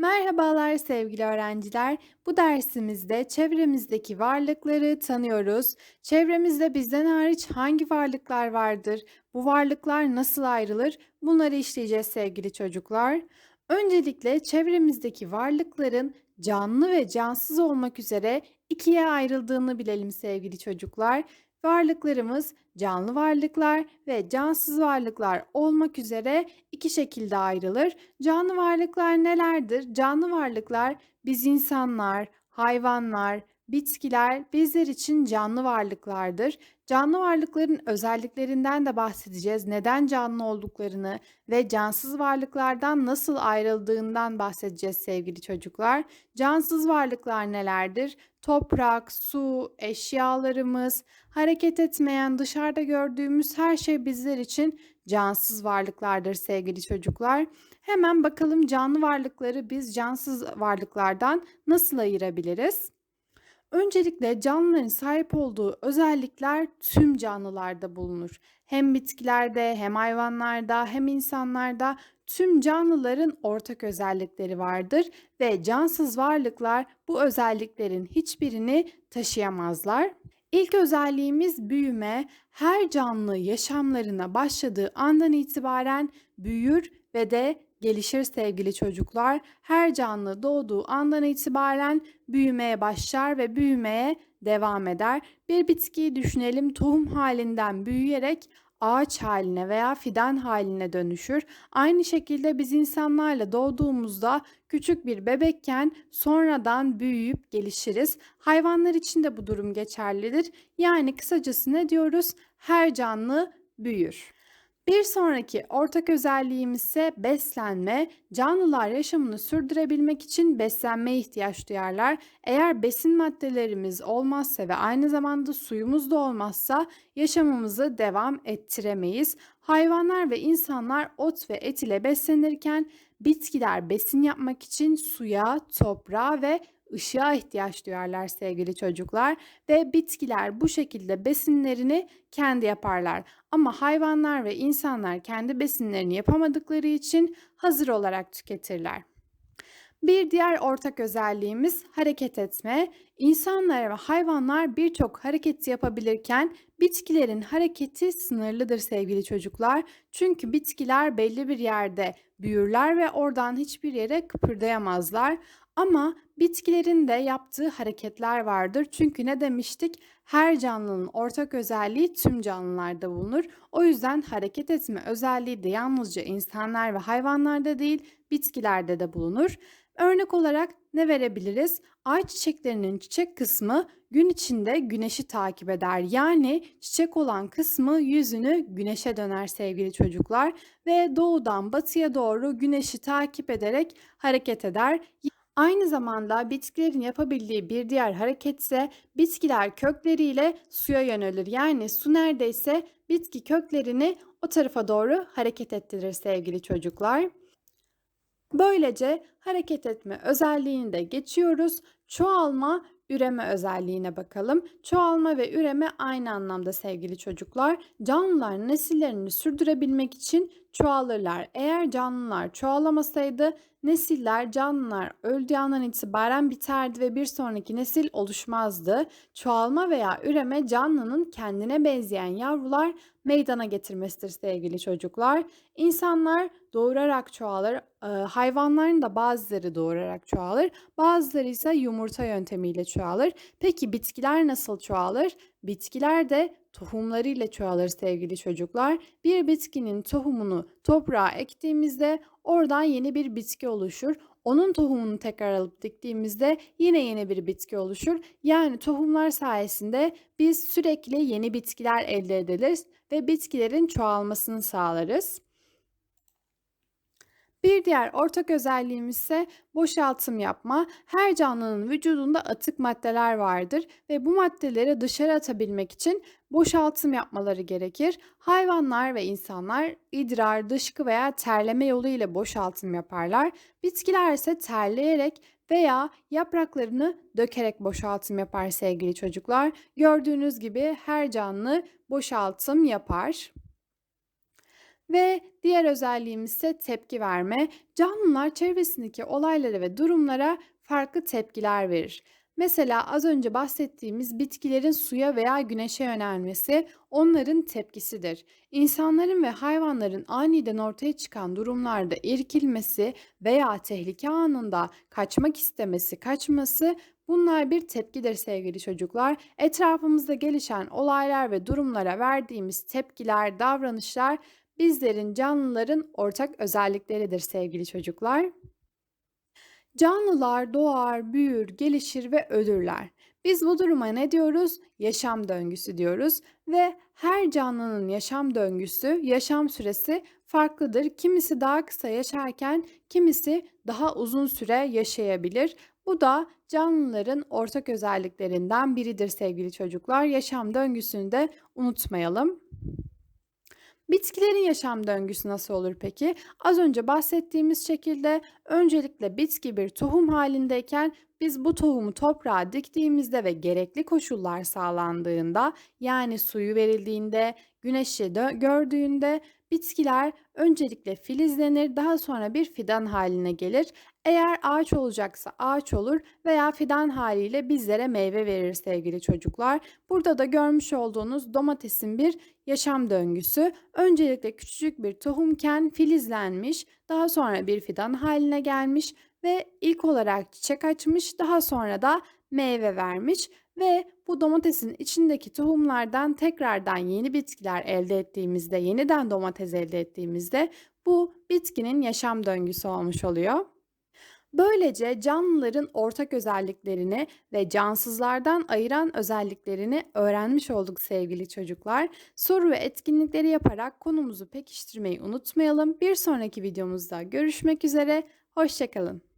Merhabalar sevgili öğrenciler. Bu dersimizde çevremizdeki varlıkları tanıyoruz. Çevremizde bizden hariç hangi varlıklar vardır? Bu varlıklar nasıl ayrılır? Bunları işleyeceğiz sevgili çocuklar. Öncelikle çevremizdeki varlıkların canlı ve cansız olmak üzere ikiye ayrıldığını bilelim sevgili çocuklar. Varlıklarımız canlı varlıklar ve cansız varlıklar olmak üzere iki şekilde ayrılır. Canlı varlıklar nelerdir? Canlı varlıklar biz insanlar, hayvanlar, bitkiler bizler için canlı varlıklardır. Canlı varlıkların özelliklerinden de bahsedeceğiz. Neden canlı olduklarını ve cansız varlıklardan nasıl ayrıldığından bahsedeceğiz sevgili çocuklar. Cansız varlıklar nelerdir? Toprak, su, eşyalarımız, hareket etmeyen, dışarıda gördüğümüz her şey bizler için cansız varlıklardır sevgili çocuklar. Hemen bakalım canlı varlıkları biz cansız varlıklardan nasıl ayırabiliriz? Öncelikle canlıların sahip olduğu özellikler tüm canlılarda bulunur. Hem bitkilerde, hem hayvanlarda, hem insanlarda tüm canlıların ortak özellikleri vardır ve cansız varlıklar bu özelliklerin hiçbirini taşıyamazlar. İlk özelliğimiz büyüme. Her canlı yaşamlarına başladığı andan itibaren büyür ve de gelişir sevgili çocuklar. Her canlı doğduğu andan itibaren büyümeye başlar ve büyümeye devam eder. Bir bitkiyi düşünelim tohum halinden büyüyerek ağaç haline veya fidan haline dönüşür. Aynı şekilde biz insanlarla doğduğumuzda küçük bir bebekken sonradan büyüyüp gelişiriz. Hayvanlar için de bu durum geçerlidir. Yani kısacası ne diyoruz? Her canlı büyür. Bir sonraki ortak özelliğimiz ise beslenme. Canlılar yaşamını sürdürebilmek için beslenmeye ihtiyaç duyarlar. Eğer besin maddelerimiz olmazsa ve aynı zamanda suyumuz da olmazsa yaşamımızı devam ettiremeyiz. Hayvanlar ve insanlar ot ve et ile beslenirken bitkiler besin yapmak için suya, toprağa ve ışığa ihtiyaç duyarlar sevgili çocuklar ve bitkiler bu şekilde besinlerini kendi yaparlar. Ama hayvanlar ve insanlar kendi besinlerini yapamadıkları için hazır olarak tüketirler. Bir diğer ortak özelliğimiz hareket etme. İnsanlar ve hayvanlar birçok hareket yapabilirken bitkilerin hareketi sınırlıdır sevgili çocuklar. Çünkü bitkiler belli bir yerde büyürler ve oradan hiçbir yere kıpırdayamazlar. Ama bitkilerin de yaptığı hareketler vardır. Çünkü ne demiştik? Her canlının ortak özelliği tüm canlılarda bulunur. O yüzden hareket etme özelliği de yalnızca insanlar ve hayvanlarda değil, bitkilerde de bulunur. Örnek olarak ne verebiliriz? Ay çiçeklerinin çiçek kısmı gün içinde güneşi takip eder. Yani çiçek olan kısmı yüzünü güneşe döner sevgili çocuklar ve doğudan batıya doğru güneşi takip ederek hareket eder. Aynı zamanda bitkilerin yapabildiği bir diğer hareket bitkiler kökleriyle suya yönelir. Yani su neredeyse bitki köklerini o tarafa doğru hareket ettirir sevgili çocuklar. Böylece hareket etme özelliğini de geçiyoruz. Çoğalma, üreme özelliğine bakalım. Çoğalma ve üreme aynı anlamda sevgili çocuklar. Canlılar nesillerini sürdürebilmek için çoğalırlar. Eğer canlılar çoğalamasaydı nesiller canlılar öldüğü andan itibaren biterdi ve bir sonraki nesil oluşmazdı. Çoğalma veya üreme canlının kendine benzeyen yavrular meydana getirmesidir sevgili çocuklar. İnsanlar doğurarak çoğalır. Hayvanların da bazıları doğurarak çoğalır. Bazıları ise yumurta yöntemiyle çoğalır. Peki bitkiler nasıl çoğalır? Bitkiler de tohumlarıyla çoğalır sevgili çocuklar. Bir bitkinin tohumunu toprağa ektiğimizde oradan yeni bir bitki oluşur. Onun tohumunu tekrar alıp diktiğimizde yine yeni bir bitki oluşur. Yani tohumlar sayesinde biz sürekli yeni bitkiler elde ederiz ve bitkilerin çoğalmasını sağlarız. Bir diğer ortak özelliğimiz ise boşaltım yapma. Her canlının vücudunda atık maddeler vardır ve bu maddeleri dışarı atabilmek için boşaltım yapmaları gerekir. Hayvanlar ve insanlar idrar, dışkı veya terleme yolu ile boşaltım yaparlar. Bitkiler ise terleyerek veya yapraklarını dökerek boşaltım yapar sevgili çocuklar. Gördüğünüz gibi her canlı boşaltım yapar. Ve diğer özelliğimiz ise tepki verme. Canlılar çevresindeki olaylara ve durumlara farklı tepkiler verir. Mesela az önce bahsettiğimiz bitkilerin suya veya güneşe yönelmesi onların tepkisidir. İnsanların ve hayvanların aniden ortaya çıkan durumlarda irkilmesi veya tehlike anında kaçmak istemesi, kaçması bunlar bir tepkidir sevgili çocuklar. Etrafımızda gelişen olaylar ve durumlara verdiğimiz tepkiler, davranışlar bizlerin, canlıların ortak özellikleridir sevgili çocuklar. Canlılar doğar, büyür, gelişir ve ölürler. Biz bu duruma ne diyoruz? Yaşam döngüsü diyoruz ve her canlının yaşam döngüsü, yaşam süresi farklıdır. Kimisi daha kısa yaşarken kimisi daha uzun süre yaşayabilir. Bu da canlıların ortak özelliklerinden biridir sevgili çocuklar. Yaşam döngüsünü de unutmayalım. Bitkilerin yaşam döngüsü nasıl olur peki? Az önce bahsettiğimiz şekilde öncelikle bitki bir tohum halindeyken biz bu tohumu toprağa diktiğimizde ve gerekli koşullar sağlandığında yani suyu verildiğinde, güneşi gördüğünde bitkiler öncelikle filizlenir, daha sonra bir fidan haline gelir. Eğer ağaç olacaksa ağaç olur veya fidan haliyle bizlere meyve verir sevgili çocuklar. Burada da görmüş olduğunuz domatesin bir yaşam döngüsü. Öncelikle küçücük bir tohumken filizlenmiş, daha sonra bir fidan haline gelmiş ve ilk olarak çiçek açmış, daha sonra da meyve vermiş ve bu domatesin içindeki tohumlardan tekrardan yeni bitkiler elde ettiğimizde, yeniden domates elde ettiğimizde bu bitkinin yaşam döngüsü olmuş oluyor. Böylece canlıların ortak özelliklerini ve cansızlardan ayıran özelliklerini öğrenmiş olduk sevgili çocuklar. Soru ve etkinlikleri yaparak konumuzu pekiştirmeyi unutmayalım. Bir sonraki videomuzda görüşmek üzere, hoşçakalın.